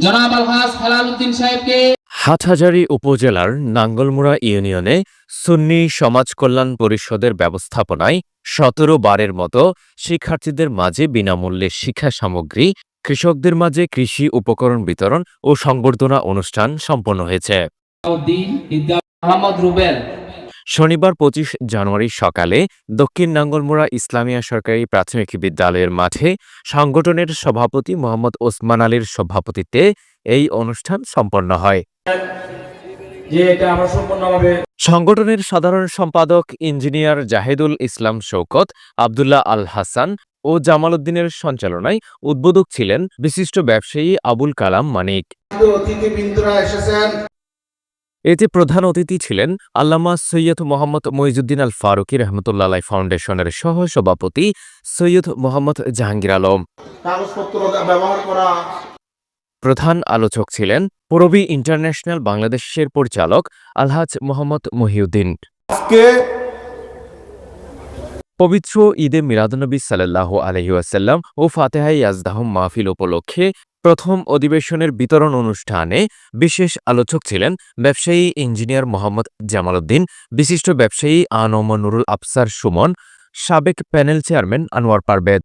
জনাব আলহাজ হেলাল সাহেবকে হাটহাজারী উপজেলার নাঙ্গলমুড়া ইউনিয়নে সুন্নি সমাজ কল্যাণ পরিষদের ব্যবস্থাপনায় সতেরো বারের মতো শিক্ষার্থীদের মাঝে বিনামূল্যে শিক্ষা সামগ্রী কৃষকদের মাঝে কৃষি উপকরণ বিতরণ ও সংবর্ধনা অনুষ্ঠান সম্পন্ন হয়েছে। রুবেল শনিবার পঁচিশ জানুয়ারি সকালে দক্ষিণ নাঙ্গলমুড়া ইসলামিয়া সরকারি প্রাথমিক বিদ্যালয়ের মাঠে সংগঠনের সভাপতি মোহাম্মদ ওসমান আলীর সভাপতিত্বে এই অনুষ্ঠান সম্পন্ন হয়। যে এটা আমরা সম্পূর্ণভাবে সংগঠনের সাধারণ সম্পাদক ইঞ্জিনিয়ার জাহেদুল ইসলাম শৌকত আবদুল্লাহ আল হাসান ও জামাল উদ্দিনের সঞ্চালনায় উদ্বোধক ছিলেন বিশিষ্ট ব্যবসায়ী আবুল কালাম মানিক। অতিথিবৃন্দরা এসেছেন। এতে প্রধান অতিথি ছিলেন আল্লামা সৈয়দ মোহাম্মদ মইজুদ্দিন আল ফারুকি রহমতুল্লাহ ফাউন্ডেশনের সহ সভাপতি সৈয়দ মোহাম্মদ জাহাঙ্গীর আলম। ব্যবহার করা। প্রধান আলোচক ছিলেন পূরবী ইন্টারন্যাশনাল বাংলাদেশের পরিচালক আলহাজ মোহাম্মদ মহিউদ্দিন। আজকে পবিত্র ঈদে মিলাদনবী সাল্লাহ আলহিউসাল্লাম ও ফাতেহাই ইয়াজদাহম মাহফিল উপলক্ষে প্রথম অধিবেশনের বিতরণ অনুষ্ঠানে বিশেষ আলোচক ছিলেন ব্যবসায়ী ইঞ্জিনিয়ার মোহাম্মদ জামাল উদ্দিন বিশিষ্ট ব্যবসায়ী আনম নুরুল আফসার সুমন, সাবেক প্যানেল চেয়ারম্যান আনোয়ার পারভেদ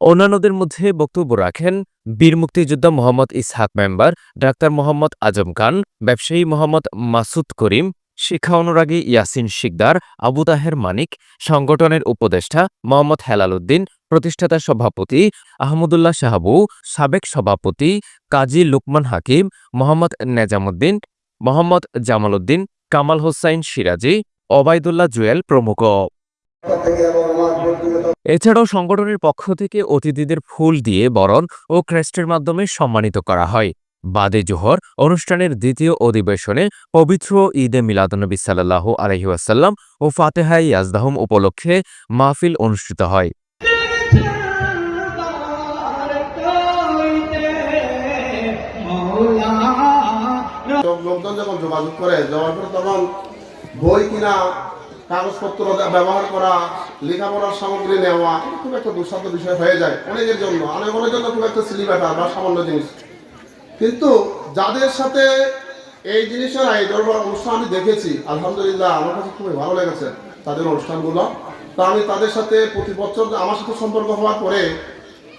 অন্যান্যদের মধ্যে বক্তব্য রাখেন বীর মুক্তিযোদ্ধা মোহাম্মদ ইসহাক মেম্বার ডাক্তার মোহাম্মদ আজম খান, ব্যবসায়ী মোহাম্মদ মাসুদ করিম শিক্ষা অনুরাগী ইয়াসিন শিকদার, আবু তাহের মানিক, সংগঠনের উপদেষ্টা মোহাম্মদ হেলাল উদ্দিন প্রতিষ্ঠাতা সভাপতি আহমদুল্লাহ সাহাবু সাবেক সভাপতি কাজী লুকমান হাকিম, মোহাম্মদ নেজামুদ্দিন, মোহাম্মদ জামাল উদ্দিন কামাল হোসাইন সিরাজি, ওবায়দুল্লাহ জুয়েল প্রমুখ। এছাড়াও সংগঠনের পক্ষ থেকে অতিথিদের ফুল দিয়ে বরণ ও ক্রেস্টের মাধ্যমে সম্মানিত করা হয়। বাদে জোহর অনুষ্ঠানের দ্বিতীয় অধিবেশনে পবিত্র ঈদে মিলাদনবী সাল্লাহ আলহিউসাল্লাম ও ফাতেহাই ইয়াজদাহম উপলক্ষে মাহফিল অনুষ্ঠিত হয়। লোকজন যখন যোগাযোগ করে, যাওয়ার তখন বই কিনা, কাগজপত্র ব্যবহার করা, লেখাপড়ার সামগ্রী নেওয়া খুব একটা দুঃসাধ্য বিষয় হয়ে যায় অনেকের জন্য। জন্য খুব একটা বা সামান্য জিনিস। কিন্তু যাদের সাথে এই জিনিসের আয়োজন বা অনুষ্ঠান আমি দেখেছি, আলহামদুলিল্লাহ আমার কাছে খুবই ভালো লেগেছে তাদের অনুষ্ঠানগুলো। তা আমি তাদের সাথে প্রতি বছর আমার সাথে সম্পর্ক হওয়ার পরে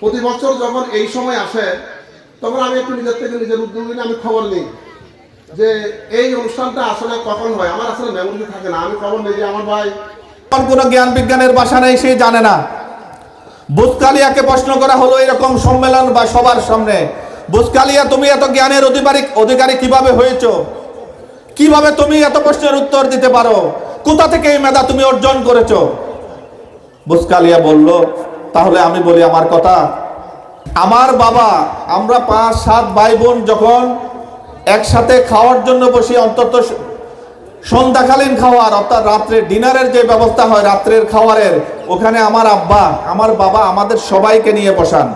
প্রতি বছর যখন এই সময় আসে, তখন আমি একটু নিজের থেকে নিজের উদ্যোগে নিয়ে আমি খবর নিই যে এই অনুষ্ঠানটা আসলে কখন হয়। আমার আসলে মেমোরি থাকে না। আমি খবর নিই যে আমার ভাই কোনো জ্ঞান বিজ্ঞানের বাসা নেই, সে জানে না। বুসকালিয়াকে প্রশ্ন করা হলো এরকম সম্মেলন বা সবার সামনে। বুসকালিয়া, তুমি এত জ্ঞানের অধিকারী অধিকারী কীভাবে হয়েছ? কীভাবে তুমি এত প্রশ্নের উত্তর দিতে পারো? কোথা থেকে এই মেধা তুমি অর্জন করেছ? বুসকালিয়া বলল, তাহলে আমি বলি আমার কথা। আমার বাবা, আমরা পাঁচ, সাত ভাই বোন যখন একসাথে খাওয়ার জন্য বসি, অন্তত সন্ধ্যাকালীন খাওয়ার, অর্থাৎ রাত্রে ডিনারের যে ব্যবস্থা হয়, রাত্রের খাওয়ারের, ওখানে আমার আব্বা, আমার বাবা আমাদের সবাইকে নিয়ে বসান।